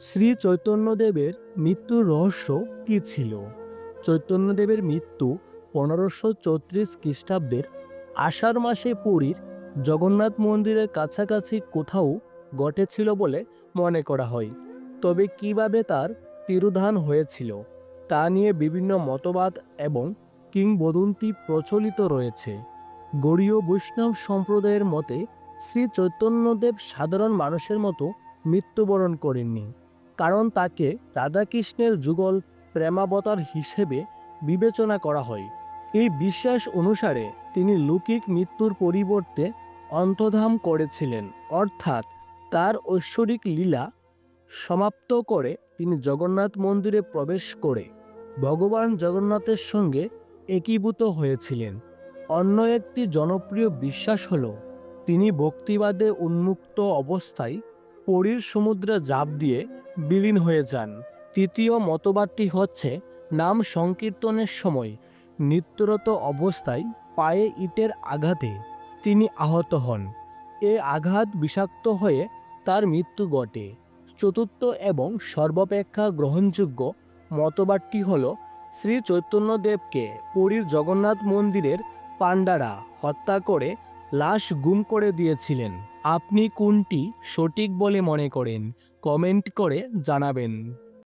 শ্রী চৈতন্যদেবের মৃত্যুর রহস্য কী ছিল? চৈতন্যদেবের মৃত্যু পনেরোশো চৌত্রিশ খ্রিস্টাব্দের আষাঢ় মাসে পুরীর জগন্নাথ মন্দিরের কাছাকাছি কোথাও ঘটেছিল বলে মনে করা হয়। তবে কীভাবে তার তিরোধান হয়েছিল তা নিয়ে বিভিন্ন মতবাদ এবং কিংবদন্তি প্রচলিত রয়েছে। গৌড়ীয় বৈষ্ণব সম্প্রদায়ের মতে শ্রী চৈতন্যদেব সাধারণ মানুষের মতো মৃত্যুবরণ করেননি। কারণ তাকে রাধাকৃষ্ণের যুগল প্রেমাবতার হিসেবে বিবেচনা করা হয়। এই বিশ্বাস অনুসারে তিনি লৌকিক মৃত্যুর পরিবর্তে অন্তধাম করেছিলেন। অর্থাৎ তার ঐশ্বরিক লীলা সমাপ্ত করে তিনি জগন্নাথ মন্দিরে প্রবেশ করে ভগবান জগন্নাথের সঙ্গে একীভূত হয়েছিলেন। অন্য একটি জনপ্রিয় বিশ্বাস হল, তিনি ভক্তিবাদে উন্মুক্ত অবস্থায় পুরীর সমুদ্রে ঝাঁপ দিয়ে বিলীন হয়ে যান। তৃতীয় মতবাদটি হচ্ছে, নাম সংকীর্তনের সময় নিত্যরত অবস্থায় পায়ে ইটের আঘাতে তিনি আহত হন। এ আঘাত বিষাক্ত হয়ে তার মৃত্যু ঘটে। চতুর্থ এবং সর্বাপেক্ষা গ্রহণযোগ্য মতবাদটি হল, শ্রী চৈতন্যদেবকে পুরীর জগন্নাথ মন্দিরের পাণ্ডারা হত্যা করে লাশ গুম করে দিয়েছিলেন। আপনি কোনটি সঠিক বলে মনে করেন কমেন্ট করে জানাবেন।